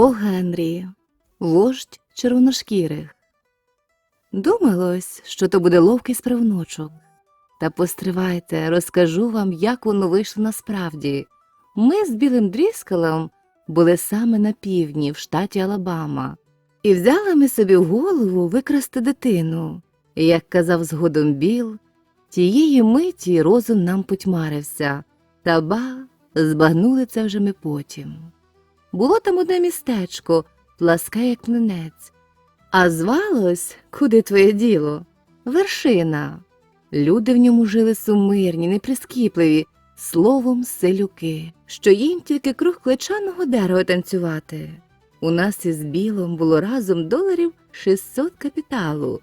О Генрі, вождь червоношкірих. Думалось, що то буде ловкий справночок. Та постривайте, розкажу вам, як воно вийшло насправді. Ми з білим дріскалом були саме на півдні, в штаті Алабама, і взяли ми собі в голову викрасти дитину. І, як казав згодом Біл, тієї миті розум нам потьмарився, та ба, збагнули це вже ми потім. Було там одне містечко, пласке, як млинець, а звалось, куди твоє діло? Вершина. Люди в ньому жили сумирні, неприскіпливі, словом, селюки, що їм тільки круг клечаного дерева танцювати. У нас із білом було разом доларів 600 капіталу,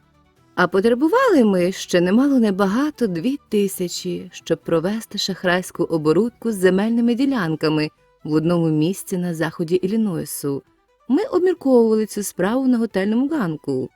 а потребували ми ще немало небагато дві тисячі, щоб провести шахрайську оборудку з земельними ділянками в одному місці на заході Іллінойсу. Ми обмірковували цю справу на готельному ганку.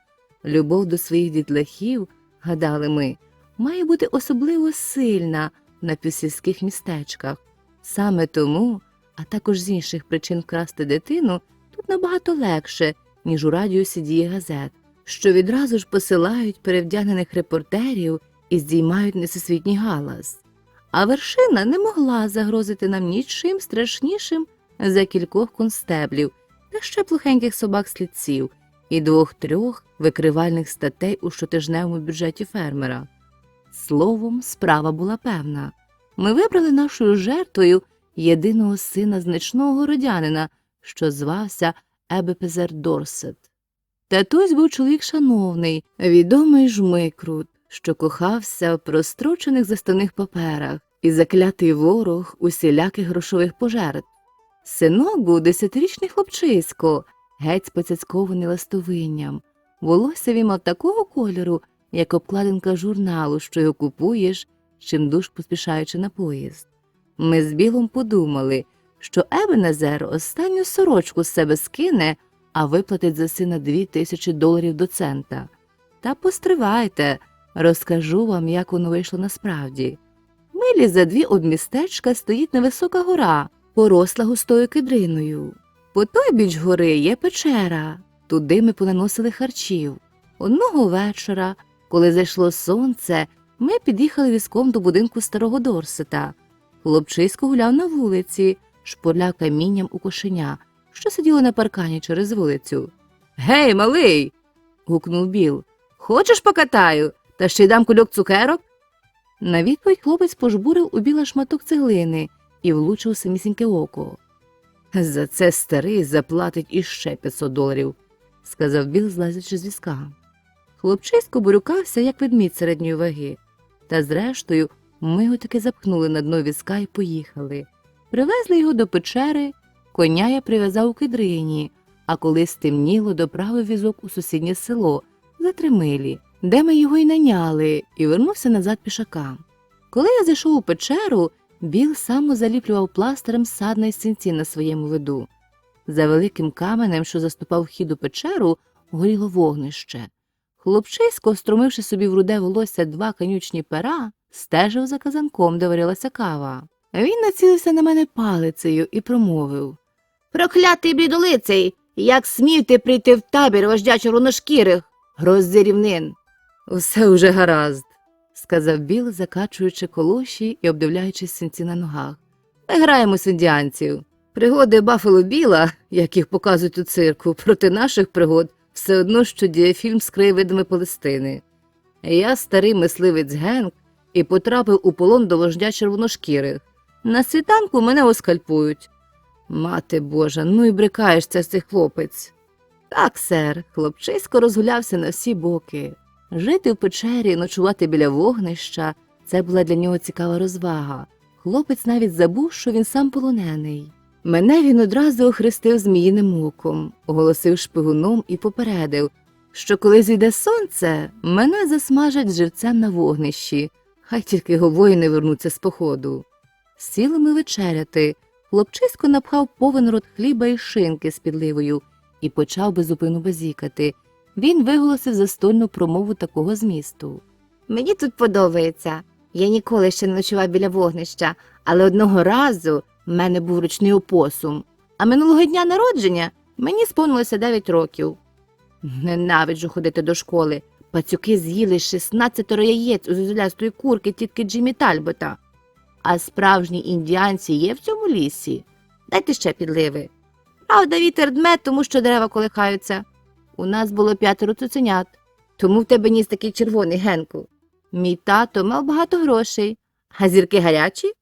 Любов до своїх дітлахів, гадали ми, має бути особливо сильна на півсільських містечках. Саме тому, а також з інших причин вкрасти дитину тут набагато легше, ніж у радіусі дії газет, що відразу ж посилають перевдягнених репортерів і здіймають несусвітній галас. А вершина не могла загрозити нам нічим страшнішим за кількох констеблів та ще плохеньких собак слідців і двох-трьох викривальних статей у щотижневому бюджеті фермера. Словом, справа була певна. Ми вибрали нашою жертвою єдиного сина значного городянина, що звався Ебепезер Дорсет. Татусь був чоловік шановний, відомий жмикрут, що кохався в прострочених заставних паперах і заклятий ворог усіляких грошових пожертв. Синок був десятирічний хлопчисько, геть споцяцькований ластовинням. Волосся він мав такого кольору, як обкладинка журналу, що його купуєш, чимдуж поспішаючи на поїзд. Ми з білом подумали, що Ебенезер останню сорочку з себе скине, а виплатить за сина дві тисячі доларів до цента. Та постривайте, розкажу вам, як воно вийшло насправді. Милі за дві од містечка стоїть невисока гора, поросла густою кидриною. По той біч гори є печера, туди ми понаносили харчів. Одного вечора, коли зайшло сонце, ми під'їхали візком до будинку старого Дорсета. Хлопчисько гуляв на вулиці, шпурляв камінням у кошеня, що сиділо на паркані через вулицю. Гей, малий. гукнув Біл. Хочеш покатаю, та ще й дам кульок цукерок? На відповідь хлопець пожбурив у біла шматок цеглини і влучив самісіньке око. За це старий заплатить іще 500 доларів, сказав Біл, злазячи з візка. Хлопчисько бурюкався, як ведмідь середньої ваги, та зрештою ми його таки запхнули на дно візка і поїхали. Привезли його до печери, коня я прив'язав у кидрині, а коли стемніло, доправив візок у сусіднє село за милі, де ми його й наняли, і вернувся назад пішакам. Коли я зайшов у печеру, Біл само заліплював пластирем садної синці на своєму виду. За великим каменем, що заступав вхід у печеру, горіло вогнище. Хлопчисько, струмивши собі в руде волосся два конючні пера, стежив за казанком, де варилася кава. Він націлився на мене палицею і промовив Проклятий бідолицей! Як смів ти прийти в табір вождя червоношкірих? Гроззи рівнин. Усе уже гаразд, сказав Біл, закачуючи колоші і обдивляючись синці на ногах. Ми граємось в індіанців. Пригоди Баффало Біла, як їх показують у цирку, проти наших пригод все одно, що дієфільм з краєвидами Палестини. Я старий мисливець Генк і потрапив у полон до вождя червоношкірих. На світанку мене оскальпують. Мати Божа, ну і брикаєшся цей хлопець. Так, сер, хлопчисько розгулявся на всі боки. Жити в печері, ночувати біля вогнища це була для нього цікава розвага. Хлопець навіть забув, що він сам полонений. Мене він одразу охрестив зміїним оком, оголосив шпигуном і попередив, що коли зійде сонце, мене засмажать живцем на вогнищі, хай тільки його воїни вернуться з походу. Сіли ми вечеряти, хлопчисько напхав повен рот хліба і шинки з підливою і почав безупину базікати. Він виголосив застольну промову такого змісту. Мені тут подобається. Я ніколи ще не ночував біля вогнища, але одного разу в мене був ручний опосум. А минулого дня народження Мені сповнилося 9 років. Ненавиджу ходити до школи. Пацюки з'їли 16 яєць у зозулястої курки тітки Джиммі Тальбота. А справжні індіанці є в цьому лісі. Дайте ще підливи. Правда, вітер дме, тому що дерева колихаються. У нас було п'ятеро цуценят, тому в тебе ніс такий червоний генку. Мій тато мав багато грошей, а зірки гарячі.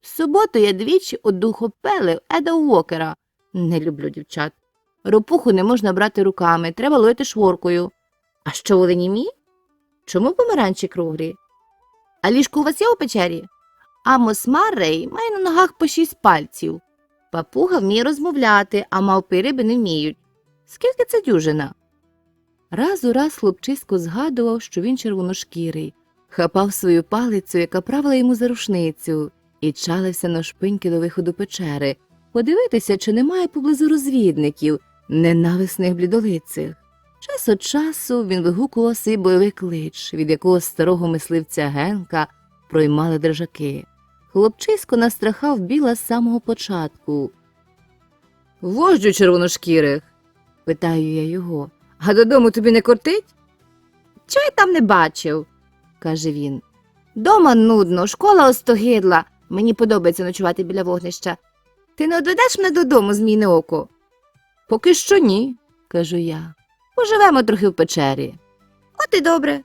В суботу я двічі одухопелив Еда Уокера. Не люблю дівчат. Ропуху не можна брати руками, треба ловити шворкою. А що вони німі? Чому помаранчі круглі? А ліжко у вас є у печері? Амос Маррей має на ногах по шість пальців. Папуга вміє розмовляти, а мавпи риби не вміють. Скільки це дюжина? Раз у раз хлопчисько згадував, що він червоношкірий, хапав свою палицю, яка правила йому за рушницю, і чалився на шпиньки до виходу печери, подивитися, чи немає поблизу розвідників, ненависних блідолицих. Час від часу він вигукував свій бойовий клич, від якого старого мисливця Генка проймали держаки. Хлопчисько настрахав біла з самого початку. Вождю червоношкірих, питаю я його. А додому тобі не кортить? Чого я там не бачив? каже він. Дома нудно, школа остогидла. Мені подобається ночувати біля вогнища. Ти не одведеш мене додому, змійне око? Поки що ні, кажу я. Поживемо трохи в печері, От і добре.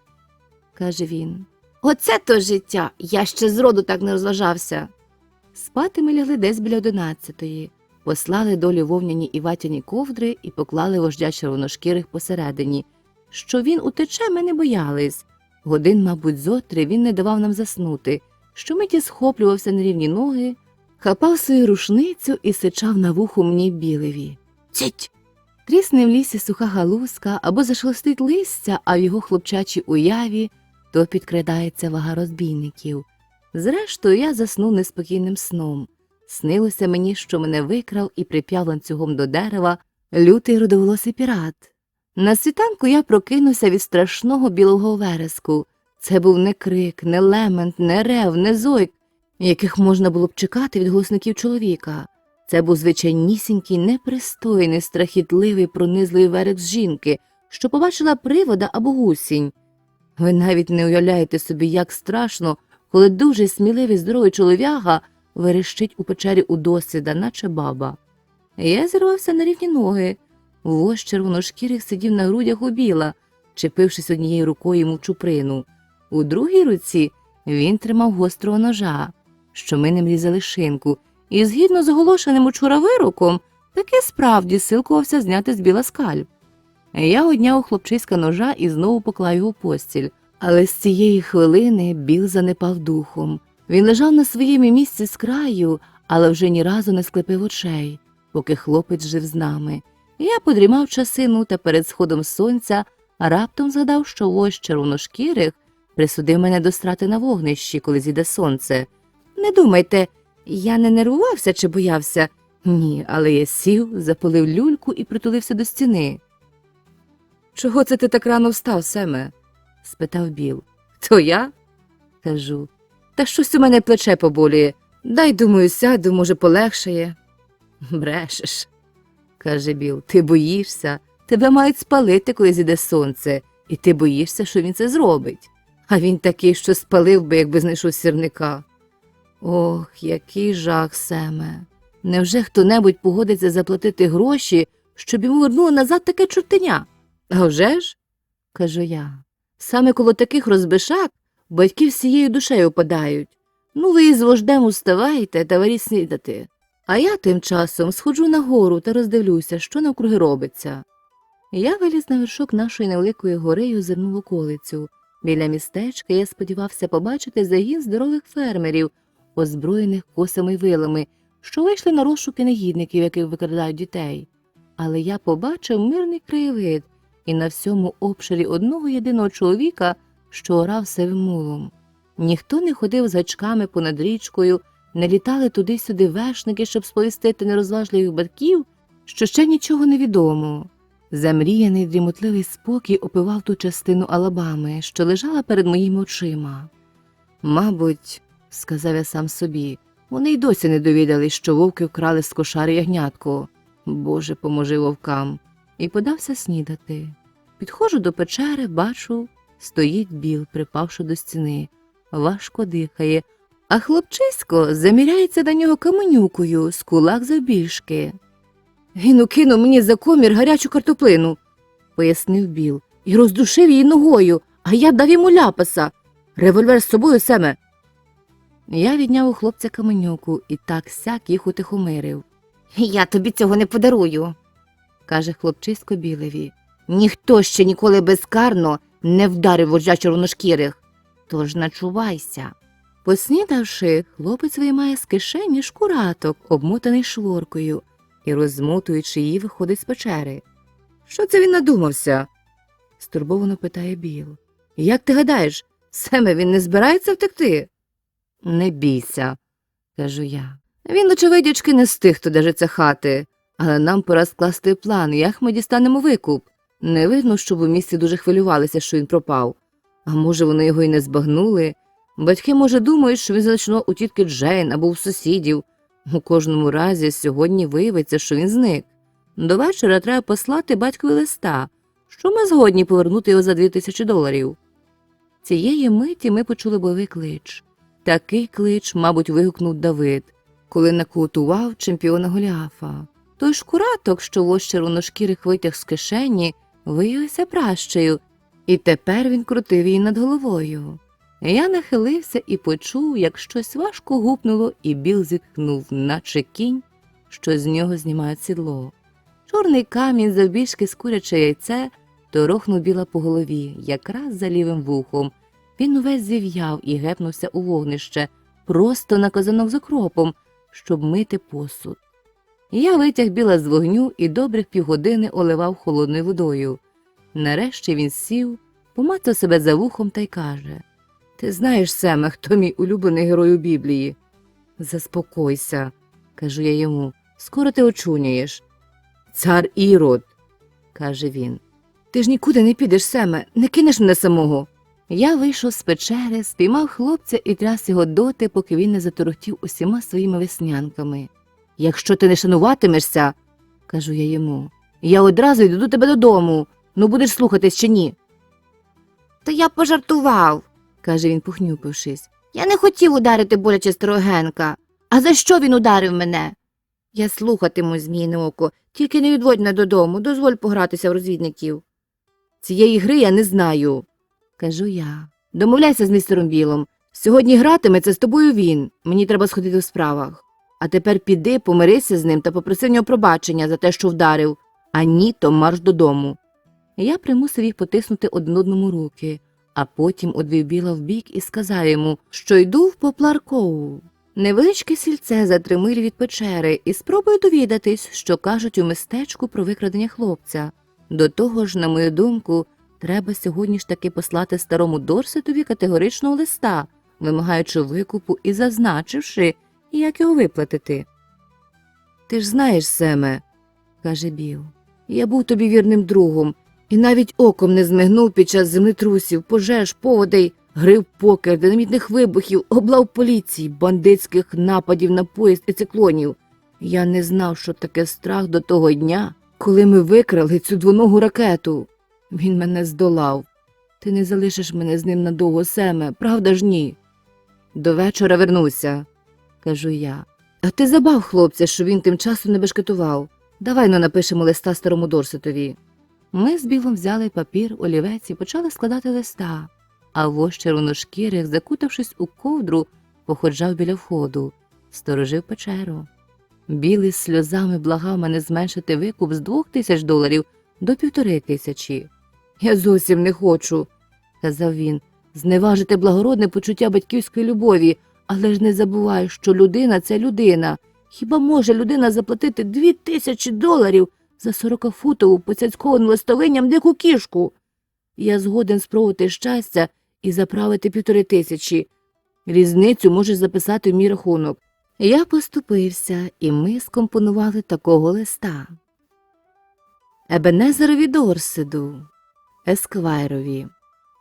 каже він. Оце то життя. Я ще зроду так не розважався. Спати ми лягли десь біля одинадцятої, послали долі вовняні і ватяні ковдри і поклали вождя червоношкірих посередині. Що він утече, ми не боялись. Годин, мабуть, зотри він не давав нам заснути, що миті схоплювався на рівні ноги, хапав свою рушницю і сичав на вуху мені білеві. Цить. Трісне в лісі суха галузка або зашелестить листя, а в його хлопчачій уяві то підкрадається вага розбійників. Зрештою, я заснув неспокійним сном. Снилося мені, що мене викрав і прип'яв ланцюгом до дерева лютий рудоволосий пірат. На світанку я прокинувся від страшного білого вереску. Це був не крик, не лемент, не рев, не зойк, яких можна було б чекати від голосників чоловіка. Це був звичайнісінький, непристойний, страхітливий, пронизливий верес жінки, що побачила привода або гусінь. Ви навіть не уявляєте собі, як страшно, коли дуже сміливий здоровий чолов'яга верещить у печері у досвіда, наче баба. Я зірвався на рівні ноги. Вождь червоношкірих сидів на грудях у біла, чепившись однією рукою йому в чуприну. У другій руці він тримав гострого ножа, що ми ним різали шинку, і, згідно з оголошеним учора вироком, таки справді силкувався зняти з біла скальп. Я одняв хлопчиська ножа і знову поклав його постіль. Але з цієї хвилини біл занепав духом. Він лежав на своєму місці з краю, але вже ні разу не склепив очей, поки хлопець жив з нами. Я подрімав часину та перед сходом сонця раптом згадав, що вождь червоношкірих присудив мене до страти на вогнищі, коли зійде сонце. Не думайте, я не нервувався чи боявся. Ні, але я сів, запалив люльку і притулився до стіни. Чого це ти так рано встав, Семе? спитав Біл. То я? кажу. Та щось у мене плече поболює. Дай, думаю, сяду, може, полегшає. Брешеш, каже Біл. Ти боїшся. Тебе мають спалити, коли зійде сонце, і ти боїшся, що він це зробить. А він такий, що спалив би, якби знайшов сірника. Ох, який жах, Семе. Невже хто-небудь погодиться заплатити гроші, щоб йому вернули назад таке чортеня? А вже ж, кажу я. Саме коло таких розбишак батьки всією душею опадають. Ну, ви із вождем уставайте та варіть снідати. А я тим часом сходжу на гору та роздивлюся, що навкруги робиться. Я виліз на вершок нашої невеликої гори і озирнув околицю. Біля містечка я сподівався побачити загін здорових фермерів, озброєних косами й вилами, що вийшли на розшуки негідників, яких викрадають дітей. Але я побачив мирний краєвид і на всьому обширі одного єдиного чоловіка, що орав сивим мулом. Ніхто не ходив з гачками понад річкою, не літали туди-сюди вершники, щоб сповістити нерозважливих батьків, що ще нічого не відомо. Замріяний дрімотливий спокій опивав ту частину Алабами, що лежала перед моїми очима. Мабуть, сказав я сам собі, вони й досі не довідали, що вовки вкрали з кошари ягнятко. Боже, поможи вовкам, і подався снідати. Підходжу до печери, бачу, стоїть біл, припавши до стіни, важко дихає, а хлопчисько заміряється на нього каменюкою з кулак завбільшки. Він укинув мені за комір гарячу картоплину, пояснив Біл, і роздушив її ногою, а я дав йому ляпаса. Револьвер з собою семе. Я відняв у хлопця каменюку і так сяк їх утихомирив, Я тобі цього не подарую. каже хлопчисько білеві. Ніхто ще ніколи безкарно не вдарив вождя червоношкірих. Тож начувайся. Поснідавши, хлопець виймає з кишені шкураток, обмотаний шворкою, і, розмотуючи її, виходить з печери. Що це він надумався? стурбовано питає Біл. Як ти гадаєш, Семе він не збирається втекти? Не бійся, кажу я. Він, очевидячки, не з тих, хто держиться хати, але нам пора скласти план, як ми дістанемо викуп. Не видно, щоб у місті дуже хвилювалися, що він пропав. А може, вони його й не збагнули. Батьки, може, думають, що він значно у тітки Джейн або у сусідів. У кожному разі сьогодні виявиться, що він зник. До вечора треба послати батькові листа, що ми згодні повернути його за дві тисячі доларів. Цієї миті ми почули бойовий клич. Такий клич, мабуть, вигукнув Давид, коли накутував чемпіона Голіафа. Той шкураток, що вождь червоношкірих витяг з кишені, виявився пращею, і тепер він крутив її над головою. Я нахилився і почув, як щось важко гупнуло, і біл зітхнув, наче кінь, що з нього знімають сідло. Чорний камінь завбільшки з куряче яйце торохнув біла по голові, якраз за лівим вухом. Він увесь зів'яв і гепнувся у вогнище, просто на казанок з окропом, щоб мити посуд. Я витяг біла з вогню і добрих півгодини оливав холодною водою. Нарешті він сів, помацав себе за вухом та й каже Ти знаєш, Семе, хто мій улюблений герой у Біблії? Заспокойся, кажу я йому, скоро ти очуняєш. Цар Ірод, каже він. Ти ж нікуди не підеш, Семе, не кинеш мене самого. Я вийшов з печери, спіймав хлопця і тряс його доти, поки він не заторохтів усіма своїми веснянками. Якщо ти не шануватимешся, кажу я йому, я одразу йду до тебе додому. Ну будеш слухатись чи ні? Та я пожартував. каже він, похнюпившись. Я не хотів ударити боляче старого Генка. А за що він ударив мене? Я слухатиму, зміїне око, тільки не відводь мене додому, дозволь погратися в розвідників. Цієї гри я не знаю, кажу я. Домовляйся з містером Білом. Сьогодні гратиметься з тобою він. Мені треба сходити в справах. А тепер піди, помирися з ним та попроси в нього пробачення за те, що вдарив, а ні, то марш додому. Я примусив їх потиснути один одному руки, а потім одвів біла вбік і сказав йому, що йду в попларкову. Невеличке сільце за від печери і спробую довідатись, що кажуть у містечку про викрадення хлопця. До того ж, на мою думку, треба сьогодні ж таки послати старому Дорсетові категоричного листа, вимагаючи викупу і зазначивши, як його виплатити. Ти ж знаєш, Семе, каже Біл, я був тобі вірним другом і навіть оком не змигнув під час землетрусів, пожеж, поводей, грив покер, динамітних вибухів, облав поліції, бандитських нападів на поїзд і циклонів. Я не знав, що таке страх до того дня, коли ми викрали цю двоногу ракету. Він мене здолав. Ти не залишиш мене з ним надовго, Семе, правда ж ні? До вечора вернуся, кажу я. А ти забав хлопця, що він тим часом не бешкетував. Давай ну напишемо листа старому Дорсетові. Ми з білом взяли папір, олівець і почали складати листа, а вождь червоношкірих, закутавшись у ковдру, походжав біля входу, сторожив печеру. Білий сльозами благав мене зменшити викуп з двох тисяч доларів до півтори тисячі. Я зовсім не хочу, казав він, зневажити благородне почуття батьківської любові, але ж не забувай, що людина це людина. Хіба може людина заплатити дві тисячі доларів за сорокафутову поцяцьковану листовинням дику кішку? Я згоден спробувати щастя і заправити півтори тисячі. Різницю можеш записати в мій рахунок. Я поступився, і ми скомпонували такого листа. Ебенезерові Дорсиду, Есквайрові.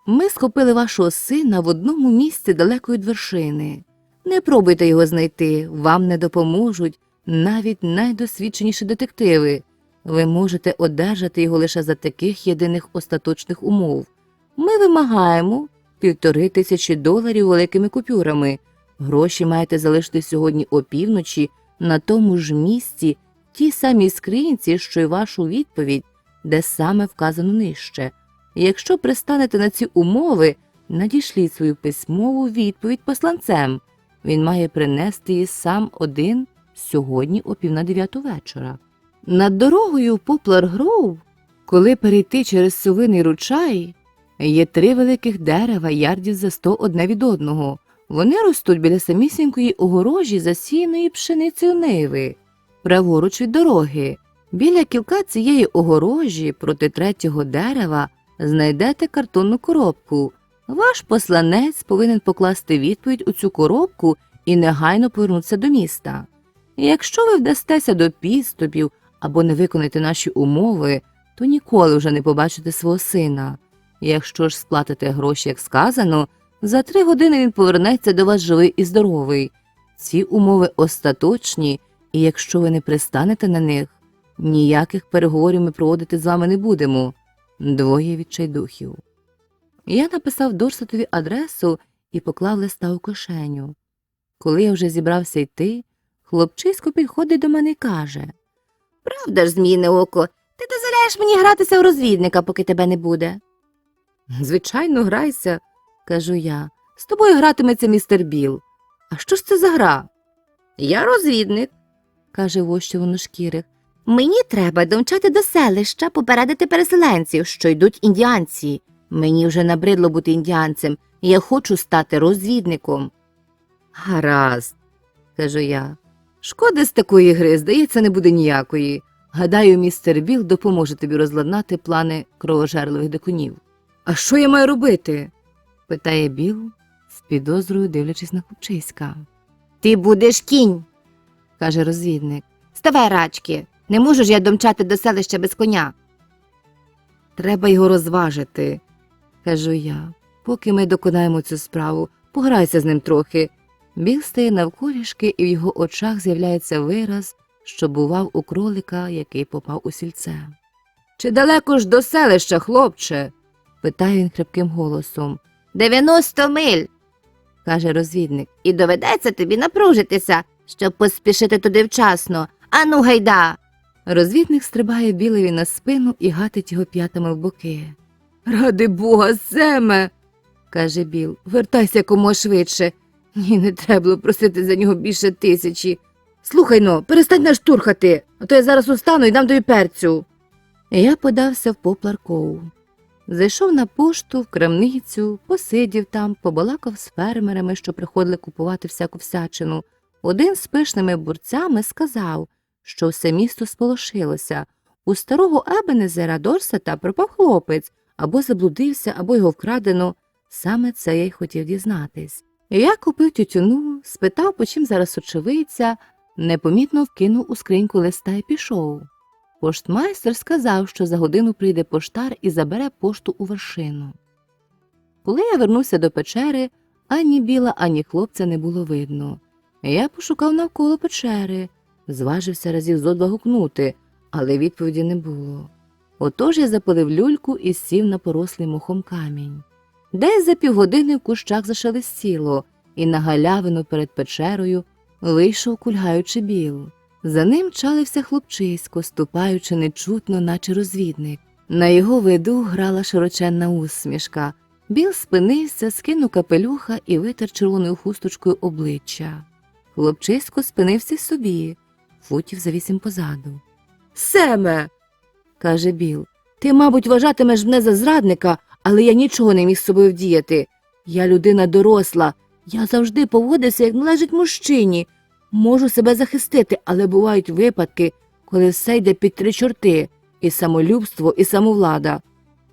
Ми схопили вашого сина в одному місці далеко від вершини. Не пробуйте його знайти, вам не допоможуть навіть найдосвідченіші детективи. Ви можете одержати його лише за таких єдиних остаточних умов. Ми вимагаємо півтори тисячі доларів великими купюрами. Гроші маєте залишити сьогодні опівночі на тому ж місці, тій самій скринці, що й вашу відповідь, де саме вказано нижче. Якщо пристанете на ці умови, надішліть свою письмову відповідь посланцем. Він має принести її сам один сьогодні о пів на дев'яту вечора. Над дорогою в Поплар Гроув, коли перейти через совиний ручай, є три великих дерева ярдів за сто одне від одного. Вони ростуть біля самісінької огорожі, засіяної пшеницею ниви, праворуч від дороги. Біля кілка цієї огорожі проти третього дерева знайдете картонну коробку. Ваш посланець повинен покласти відповідь у цю коробку і негайно повернутися до міста. Якщо ви вдастеся до підступів або не виконаєте наші умови, то ніколи вже не побачите свого сина. Якщо ж сплатите гроші, як сказано, за три години він повернеться до вас живий і здоровий. Ці умови остаточні, і якщо ви не пристанете на них, ніяких переговорів ми проводити з вами не будемо. Двоє відчайдухів. Я написав Дорсетові адресу і поклав листа у кишеню. Коли я вже зібрався йти, хлопчисько підходить до мене і каже Правда ж, зміїне око, ти дозволяєш мені гратися в розвідника, поки тебе не буде. Звичайно, грайся, кажу я. З тобою гратиметься містер Біл. А що ж це за гра? Я розвідник. каже вощу воношкірих. Мені треба домчати до селища, попередити переселенців, що йдуть індіанці. Мені вже набридло бути індіанцем, я хочу стати розвідником. Гаразд, кажу я. Шкоди з такої гри, здається, не буде ніякої. Гадаю, містер Біл допоможе тобі розладнати плани кровожерливих дикунів. А що я маю робити? питає Біл, з підозрою дивлячись на хлопчиська. Ти будеш кінь. каже розвідник. Ставай, рачки. Не можу я домчати до селища без коня. Треба його розважити, кажу я. Поки ми доконаємо цю справу, пограйся з ним трохи. Біл стає навколішки, і в його очах з'являється вираз, що бував у кролика, який попав у сільце. Чи далеко ж до селища, хлопче? питає він хрипким голосом. Дев'яносто миль. каже розвідник. І доведеться тобі напружитися, щоб поспішити туди вчасно. Ану, гайда. Розвідник стрибає білеві на спину і гатить його п'ятами в боки. Ради бога, Семе. каже Біл, вертайся якомога швидше. Ні, не треба було просити за нього більше тисячі. Слухай но, перестань нас штурхати, а то я зараз устану і дам тобі перцю. Я подався в Поплар-Коу. Зайшов на пошту, в крамницю, посидів там, побалакав з фермерами, що приходили купувати всяку всячину. Один з пишними бурцями сказав, що все місто сполошилося. У старого Ебенезера Дорсета пропав хлопець, або заблудився, або його вкрадено. Саме це я й хотів дізнатись. Я купив тютюну, спитав, по чим зараз очевидця, непомітно вкинув у скриньку листа і пішов. Поштмайстер сказав, що за годину прийде поштар і забере пошту у вершину. Коли я вернувся до печери, ані біла, ані хлопця не було видно. Я пошукав навколо печери, зважився разів зо два гукнути, але відповіді не було. Отож я запалив люльку і сів на порослий мохом камінь. Десь за півгодини в кущах зашелестіло, і на галявину перед печерою вийшов кульгаючи біл. За ним чалився хлопчисько, ступаючи нечутно, наче розвідник. На його виду грала широченна усмішка. Біл спинився, скинув капелюха і витер червоною хусточкою обличчя. Хлопчисько спинився собі, футів за вісім позаду. Семе. Каже Біл, ти, мабуть, вважатимеш мене за зрадника, але я нічого не міг з собою вдіяти. Я людина доросла, я завжди поводився, як належить мужчині. Можу себе захистити, але бувають випадки, коли все йде під три чорти і самолюбство, і самовлада.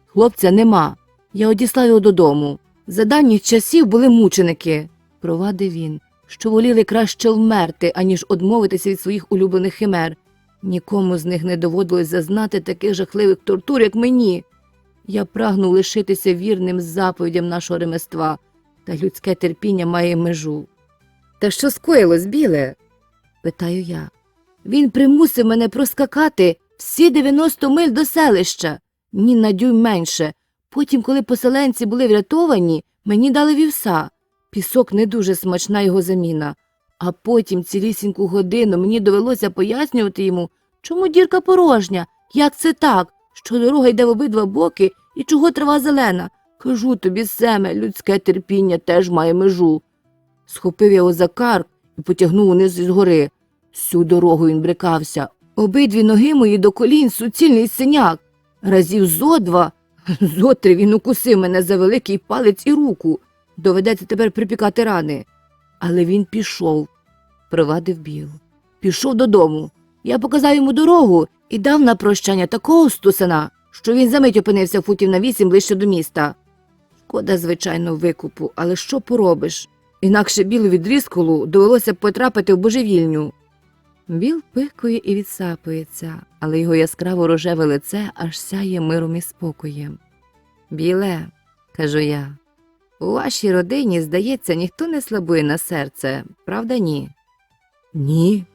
Хлопця нема. Я одіслав його додому. За давніх часів були мученики, провадив він, що воліли краще вмерти, аніж одмовитися від своїх улюблених химер. Нікому з них не доводилось зазнати таких жахливих тортур, як мені. Я прагнув лишитися вірним заповідям нашого ремества, та людське терпіння має межу. Та що скоїлось, біле? питаю я. Він примусив мене проскакати всі 90 миль до селища, ні на дюйм менше. Потім, коли поселенці були врятовані, мені дали вівса. Пісок не дуже смачна його заміна. А потім цілісіньку годину мені довелося пояснювати йому, чому дірка порожня, як це так, що дорога йде в обидва боки і чого трава зелена. Кажу тобі, Семе, людське терпіння теж має межу. Схопив його за карк і потягнув униз із гори. Всю дорогу він брикався. Обидві ноги мої до колін суцільний синяк. Разів зо два, зо три він укусив мене за великий палець і руку. Доведеться тепер припікати рани. Але він пішов, провадив біл. Пішов додому. Я показав йому дорогу і дав на прощання такого стусана, що він за мить опинився футів на вісім ближче до міста. Шкода, звичайно, викупу, але що поробиш? Інакше білу відрізколу довелося б потрапити в божевільню. Біл пикує і відсапується, але його яскраво рожеве лице аж сяє миром і спокоєм. Біле, кажу я, у вашій родині, здається, ніхто не слабує на серце, правда ні? Ні,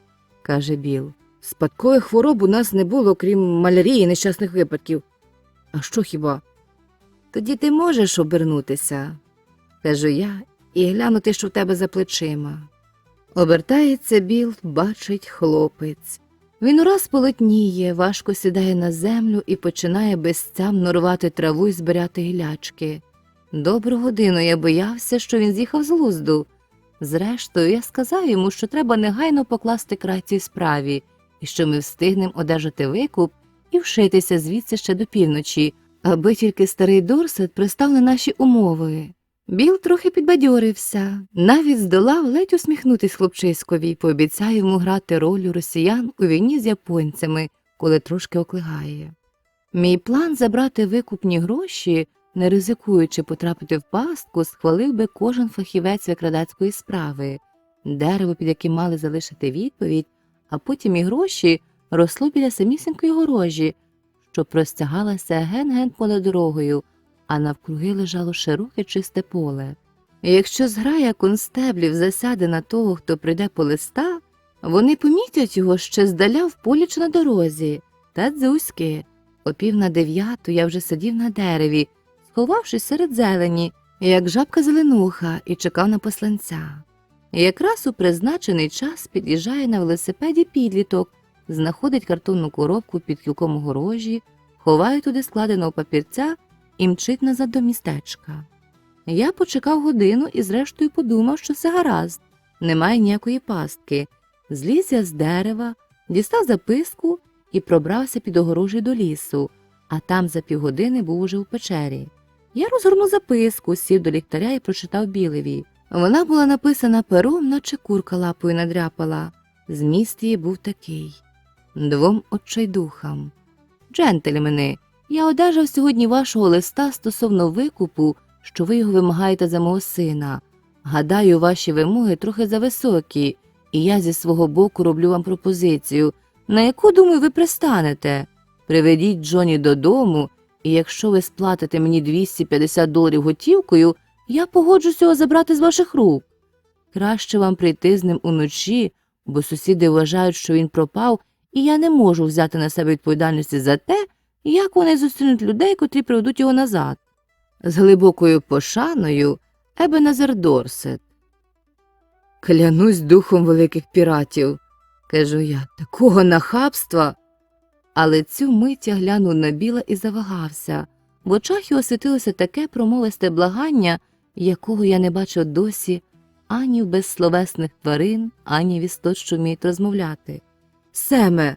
каже Біл. Спадкових хвороб у нас не було, крім малярії і нещасних випадків. А що хіба? Тоді ти можеш обернутися, кажу я, і глянути, що в тебе за плечима. Обертається Біл, бачить хлопець. Він ураз полотніє, важко сідає на землю і починає безцямно рвати траву і збирати гілячки. Добру годину я боявся, що він з'їхав з глузду. Зрештою, я сказав йому, що треба негайно покласти край цій справі, і що ми встигнемо одержати викуп і вшитися звідси ще до півночі, аби тільки старий Дорсет пристав на наші умови. Біл трохи підбадьорився, навіть здолав ледь усміхнутись хлопчиськові і пообіцяв йому грати роль росіян у війні з японцями, коли трошки оклигає. Мій план забрати викупні гроші, не ризикуючи потрапити в пастку, схвалив би кожен фахівець викрадацької справи. Дерево, під яким мали залишити відповідь, а потім і гроші росло біля самісінької горожі, що простягалася ген-ген понад дорогою, а навкруги лежало широке чисте поле. Якщо зграя констеблів засяде на того, хто прийде по листа, вони помітять його ще здаля в полі чи на дорозі, та дзузьки. О пів на дев'яту я вже сидів на дереві, сховавшись серед зелені, як жабка зеленуха, і чекав на посланця. Якраз у призначений час під'їжджає на велосипеді підліток, знаходить картонну коробку під кілком огорожі, ховає туди складеного папірця і мчить назад до містечка. Я почекав годину і зрештою подумав, що все гаразд, немає ніякої пастки. Зліз я з дерева, дістав записку і пробрався під огорожі до лісу, а там за півгодини був уже у печері. Я розгорнув записку, сів до ліхтаря і прочитав білеві. Вона була написана пером, наче курка лапою надряпала. Зміст її був такий двом отчайдухам. Джентльмени, я одержав сьогодні вашого листа стосовно викупу, що ви його вимагаєте за мого сина. Гадаю, ваші вимоги трохи зависокі, і я зі свого боку роблю вам пропозицію, на яку, думаю, ви пристанете. Приведіть Джоні додому, і якщо ви сплатите мені 250 доларів готівкою, я погоджусь його забрати з ваших рук. Краще вам прийти з ним уночі, бо сусіди вважають, що він пропав, і я не можу взяти на себе відповідальності за те, як вони зустрінуть людей, котрі приведуть його назад. З глибокою пошаною Ебенезер Дорсет. Клянусь духом великих піратів, кажу я, такого нахабства. Але цю мить я глянув на біла і завагався. В очах його світилося таке промовисте благання, якого я не бачив досі ані в безсловесних тварин, ані в істот, що вміють розмовляти. Семе,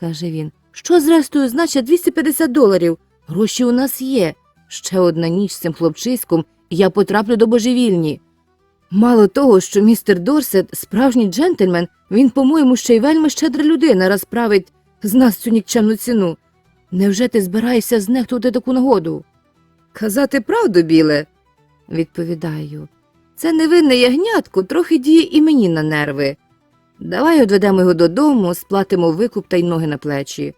каже він, що зрештою значить 250 доларів? Гроші у нас є. Ще одна ніч з цим хлопчиськом, і я потраплю до божевільні. Мало того, що містер Дорсет справжній джентльмен, він, по-моєму, ще й вельми щедра людина розправить з нас цю нікчемну ціну. Невже ти збираєшся знехтувати таку нагоду? Казати правду, біле, відповідаю. Це невинне ягнятко трохи діє і мені на нерви. Давай одведемо його додому, сплатимо викуп та й ноги на плечі.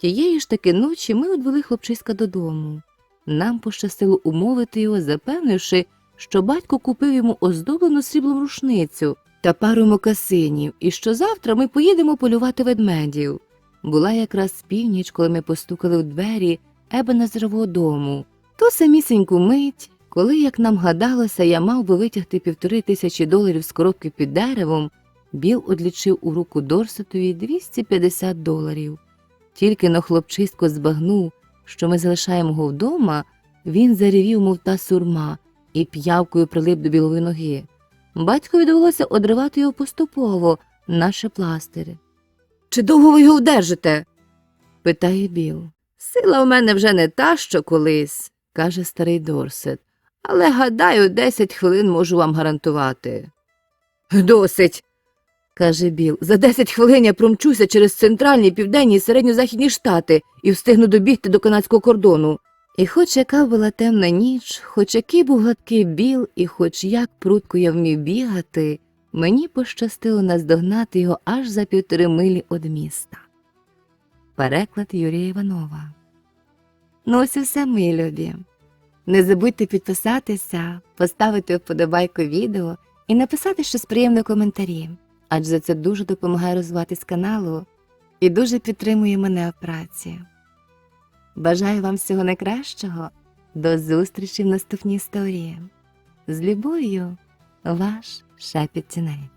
Тієї ж таки ночі ми одвели хлопчиська додому. Нам пощастило умовити його, запевнивши, що батько купив йому оздоблену сріблом рушницю, та пару мокасинів, і що завтра ми поїдемо полювати ведмедів. Була якраз північ, коли ми постукали в двері Ебенезерового дому. Ту самісіньку мить, коли, як нам гадалося, я мав би витягти півтори тисячі доларів з коробки під деревом, Біл одлічив у руку Дорсетові 250 доларів. Тільки но хлопчисько збагнув, що ми залишаємо його вдома, він заревів, мов та сурма, і п'явкою прилип до білової ноги. Батькові довелося одривати його поступово, наше пластири. Чи довго ви його вдержите? питає Біл. Сила в мене вже не та, що колись, каже старий Дорсет, але гадаю, десять хвилин можу вам гарантувати. Досить, каже Біл. За десять хвилин я промчуся через центральні, південні і середньо-західні штати і встигну добігти до канадського кордону. І хоч яка була темна ніч, хоч який був гладкий біл, і хоч як прудко я вмів бігати, мені пощастило наздогнати його аж за півтори милі від міста. Переклад Юрія Іванова. Ну ось все, мої любі. Не забудьте підписатися, поставити вподобайку відео і написати щось приємне в коментарі, адже це дуже допомагає розвиватись каналу і дуже підтримує мене в праці. Бажаю вам всього найкращого. До зустрічі в наступній історії. З любов'ю, ваш Шепіт Тіней.